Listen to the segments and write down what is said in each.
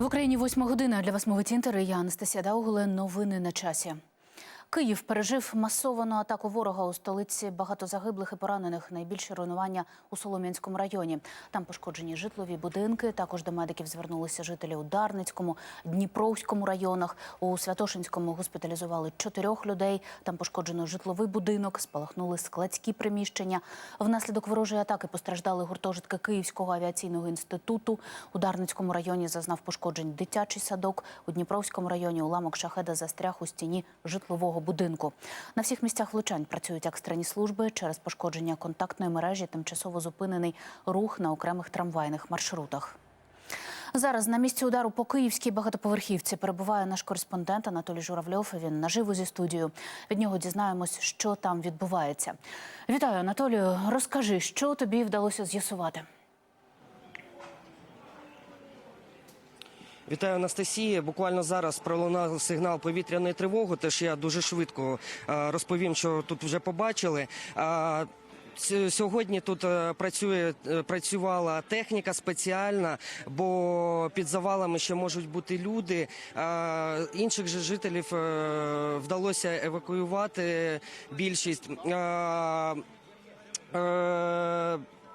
В Україні восьма година для вас мовить інтери. Я Анастасія Даугуле. Новини на часі. Київ пережив масовану атаку ворога у столиці. Багато загиблих і поранених. Найбільше руйнування у Солом'янському районі. Там пошкоджені житлові будинки. Також до медиків звернулися жителі у Дарницькому, Дніпровському районах. У Святошинському госпіталізували чотирьох людей. Там пошкоджено житловий будинок, спалахнули складські приміщення. Внаслідок ворожої атаки постраждали гуртожитки Київського авіаційного інституту. У Дарницькому районі зазнав пошкоджень дитячий садок. У Дніпровському районі уламок шахеда застряг у стіні житлового будинку. На всіх місцях влучань працюють екстрені служби. Через пошкодження контактної мережі тимчасово зупинений рух на окремих трамвайних маршрутах. Зараз на місці удару по київській багатоповерхівці перебуває наш кореспондент Анатолій Журавльов. Він наживо зі студією. Від нього дізнаємось, що там відбувається. Вітаю, Анатолію. Розкажи, що тобі вдалося з'ясувати. Вітаю Анастасія. Буквально зараз пролунав сигнал повітряної тривоги. Теж я дуже швидко е, розповім, що тут вже побачили. Сьогодні тут е, працює е, працювала техніка спеціальна, бо під завалами ще можуть бути люди. Інших же жителів е, вдалося евакуювати більшість.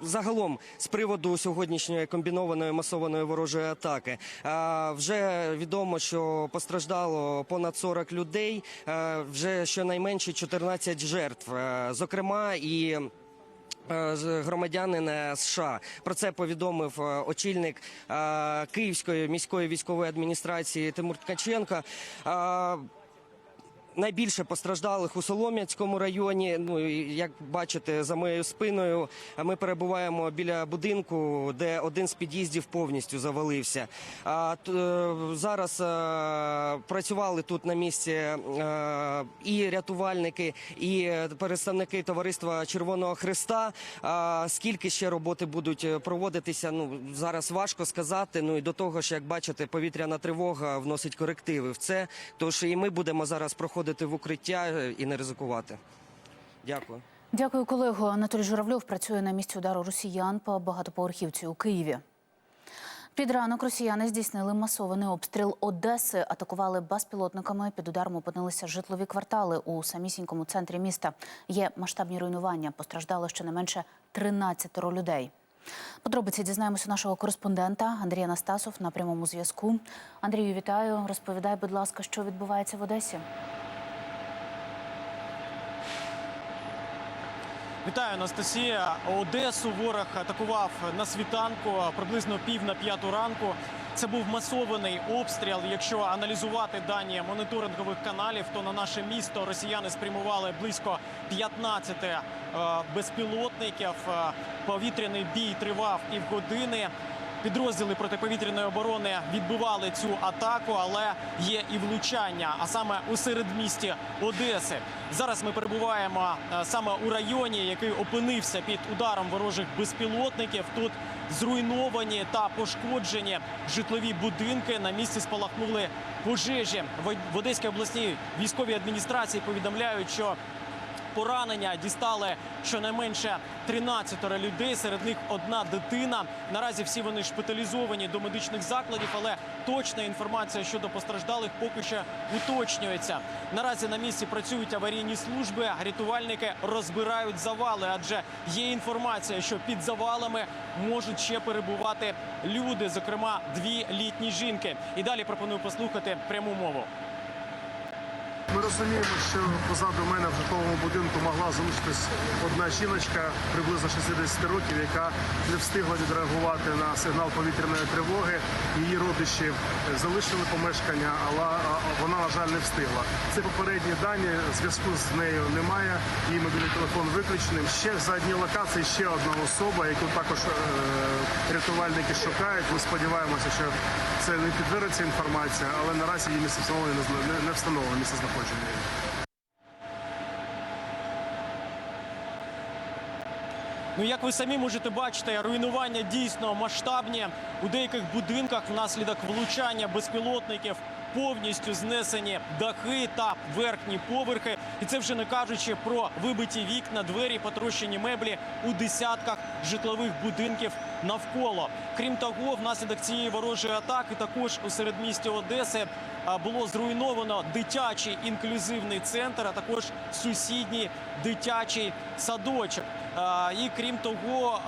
Загалом, з приводу сьогоднішньої комбінованої масованої ворожої атаки, е, вже відомо, що постраждало понад 40 людей, е, вже щонайменше 14 жертв, е, зокрема і. з- Громадянин е, США про це повідомив очільник Київської міської військової адміністрації Тимур Ткаченко. Найбільше постраждалих у Солом'янському районі. Ну як бачите, за моєю спиною ми перебуваємо біля будинку, де один з під'їздів повністю завалився. А е, зараз е, працювали тут на місці е, і рятувальники, і представники товариства Червоного Христа. Скільки ще роботи будуть проводитися? Ну зараз важко сказати. Ну і до того ж, як бачите, повітряна тривога вносить корективи в це. Тож і ми будемо зараз проходити в укриття е, і не ризикувати. Дякую. Дякую, колего. Анатолій Журавльов працює на місці удару росіян по багатоповерхівці у Києві. Під ранок росіяни здійснили масований обстріл Одеси, атакували безпілотниками. Під ударом опинилися житлові квартали у самісінькому центрі міста. Є масштабні руйнування. Постраждало щонайменше 13 людей. Подробиці дізнаємося нашого кореспондента Андрія Настасов на прямому зв'язку. Андрію, вітаю. Розповідай, будь ласка, що відбувається в Одесі. Вітаю, Анастасія. Одесу ворог атакував на світанку приблизно пів на п'яту ранку. Це був масований обстріл. Якщо аналізувати дані моніторингових каналів, то на наше місто росіяни спрямували близько 15 е, безпілотників. Е, Повітряний бій тривав півгодини. Підрозділи протиповітряної оборони відбивали цю атаку, але є і влучання, а саме у середмісті Одеси. Зараз ми перебуваємо е, саме у районі, який опинився під ударом ворожих безпілотників. Тут зруйновані та пошкоджені житлові будинки. На місці спалахнули пожежі. В- Одеській обласній військовій адміністрації повідомляють, що Поранення дістали щонайменше 13 людей. Серед них одна дитина. Наразі всі вони шпиталізовані до медичних закладів, але точна інформація щодо постраждалих поки що уточнюється. Наразі на місці працюють аварійні служби. Рятувальники розбирають завали, адже є інформація, що під завалами можуть ще перебувати люди, зокрема дві літні жінки. І далі пропоную послухати пряму мову. Ми розуміємо, що позаду мене в житловому будинку могла залишитись одна жіночка приблизно 60 років, яка не встигла відреагувати на сигнал повітряної тривоги. Її родичі залишили помешкання, але вона, на жаль, не встигла. Це попередні дані. Зв'язку з нею немає. Її мобільний телефон виключений. Ще в задній локації ще одна особа, яку також е, рятувальники шукають. Ми сподіваємося, що це не підтвердиться інформація, але наразі її місце встановлення не встановлено місце знаходження. Її. Ну, як ви самі можете бачити, руйнування дійсно масштабні. У деяких будинках внаслідок влучання безпілотників повністю знесені дахи та верхні поверхи. І це вже не кажучи про вибиті вікна, двері, потрощені меблі у десятках житлових будинків навколо. Крім того, внаслідок цієї ворожої атаки також у середмісті Одеси було зруйновано дитячий інклюзивний центр, а також сусідній дитячий садочок. І крім того,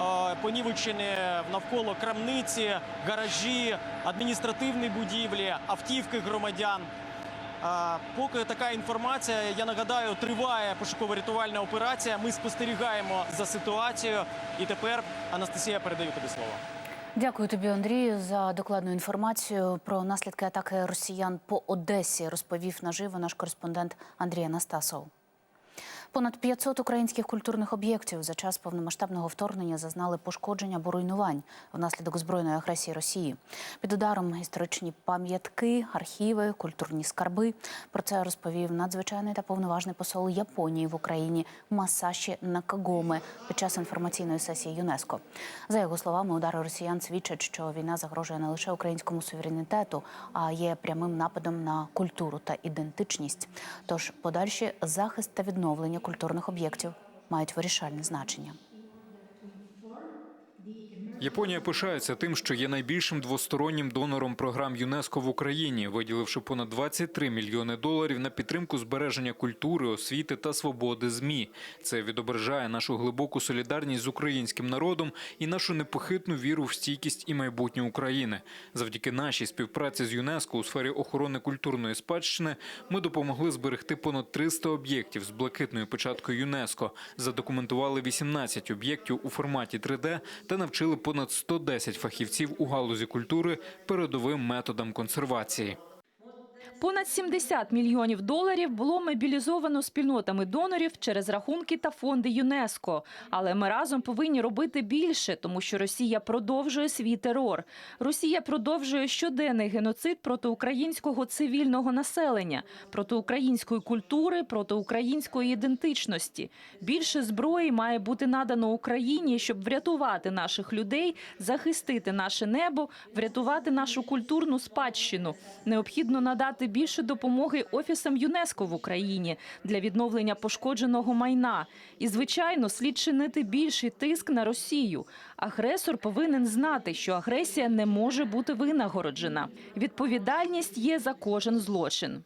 понівечені навколо крамниці, гаражі, адміністративні будівлі, автівки громадян. Поки така інформація, я нагадаю, триває пошуково-рятувальна операція. Ми спостерігаємо за ситуацією. І тепер Анастасія передаю тобі слово. Дякую тобі, Андрію, за докладну інформацію про наслідки атаки росіян по Одесі. Розповів наживо наш кореспондент Андрій Анастасов. Понад 500 українських культурних об'єктів за час повномасштабного вторгнення зазнали пошкодження або руйнувань внаслідок збройної агресії Росії. Під ударом історичні пам'ятки, архіви, культурні скарби. Про це розповів надзвичайний та повноважний посол Японії в Україні Масаші Накагоме під час інформаційної сесії ЮНЕСКО. За його словами, удари росіян свідчать, що війна загрожує не лише українському суверенітету, а є прямим нападом на культуру та ідентичність. Тож подальші захист та відновлення культурних об'єктів мають вирішальне значення. Японія пишається тим, що є найбільшим двостороннім донором програм ЮНЕСКО в Україні, виділивши понад 23 мільйони доларів на підтримку збереження культури, освіти та свободи змі. Це відображає нашу глибоку солідарність з українським народом і нашу непохитну віру в стійкість і майбутнє України. Завдяки нашій співпраці з ЮНЕСКО у сфері охорони культурної спадщини ми допомогли зберегти понад 300 об'єктів з блакитною печаткою ЮНЕСКО, задокументували 18 об'єктів у форматі 3D та навчили понад 110 фахівців у галузі культури передовим методом консервації. Понад 70 мільйонів доларів було мобілізовано спільнотами донорів через рахунки та фонди ЮНЕСКО. Але ми разом повинні робити більше, тому що Росія продовжує свій терор. Росія продовжує щоденний геноцид проти українського цивільного населення, проти української культури, проти української ідентичності. Більше зброї має бути надано Україні, щоб врятувати наших людей, захистити наше небо, врятувати нашу культурну спадщину. Необхідно надати більше допомоги офісам ЮНЕСКО в Україні для відновлення пошкодженого майна. І, звичайно, слід чинити більший тиск на Росію. Агресор повинен знати, що агресія не може бути винагороджена. Відповідальність є за кожен злочин.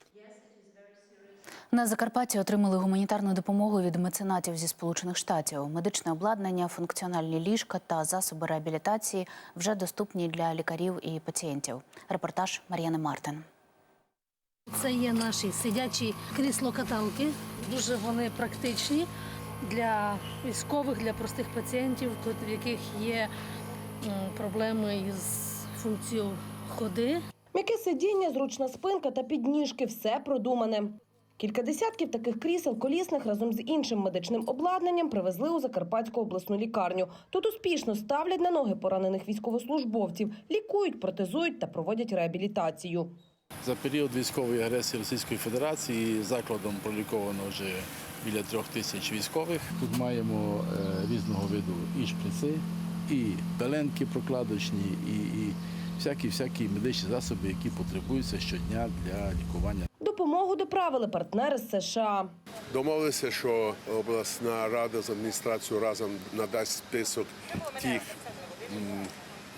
На Закарпатті отримали гуманітарну допомогу від меценатів зі Сполучених Штатів. Медичне обладнання, функціональні ліжка та засоби реабілітації вже доступні для лікарів і пацієнтів. Репортаж Мар'яни Мартин. Це є наші сидячі крісло-каталки. Дуже вони практичні для військових, для простих пацієнтів, в яких є проблеми із функцією ходи. М'яке сидіння, зручна спинка та підніжки все продумане. Кілька десятків таких крісел колісних разом з іншим медичним обладнанням привезли у Закарпатську обласну лікарню. Тут успішно ставлять на ноги поранених військовослужбовців, лікують, протезують та проводять реабілітацію. За період військової агресії Російської Федерації закладом проліковано вже біля трьох тисяч військових. Тут маємо е, різного виду і шприци, і пеленки прокладочні, і, і всякі всякі медичні засоби, які потребуються щодня для лікування. Допомогу доправили партнери з США. Домовилися, що обласна рада з адміністрацією разом надасть список тих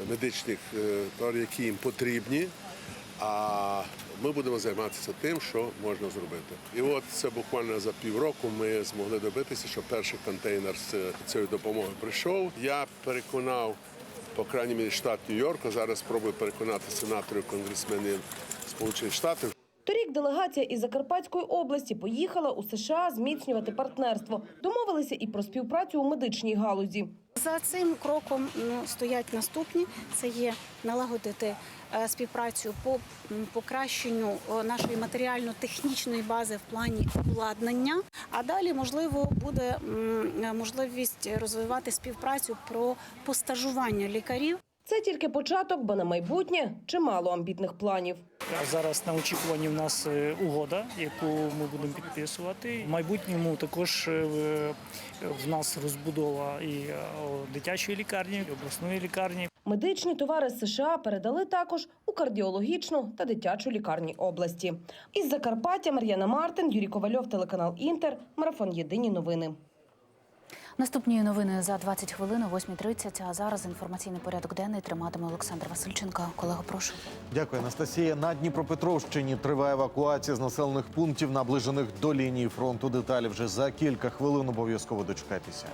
медичних е, товарів, які їм потрібні. А ми будемо займатися тим, що можна зробити. І от це буквально за півроку ми змогли добитися, що перший контейнер з цією допомогою прийшов. Я переконав, по крайній мірі, штат Нью-Йорк, а зараз спробую переконати сенаторів, конгресменів Сполучених Штатів, Торік делегація із Закарпатської області поїхала у США зміцнювати партнерство. Домовилися і про співпрацю у медичній галузі. За цим кроком ну, стоять наступні: це є налагодити е, співпрацю по покращенню нашої матеріально-технічної бази в плані обладнання. А далі можливо буде е, можливість розвивати співпрацю про постажування лікарів. Це тільки початок, бо на майбутнє чимало амбітних планів. Зараз на очікуванні в нас е, угода, яку ми будемо підписувати. В майбутньому також е, в нас розбудова і е, дитячої лікарні, і обласної лікарні. Медичні товари з США передали також у кардіологічну та дитячу лікарні області. Із Закарпаття Мар'яна Мартин, Юрій Ковальов, телеканал Інтер, марафон Єдині новини. Наступні новини за 20 хвилин о 8.30, а зараз інформаційний порядок денний триматиме Олександр Васильченко. Колего, прошу. Дякую, Анастасія. На Дніпропетровщині триває евакуація з населених пунктів, наближених до лінії фронту. Деталі вже за кілька хвилин обов'язково дочекайтеся.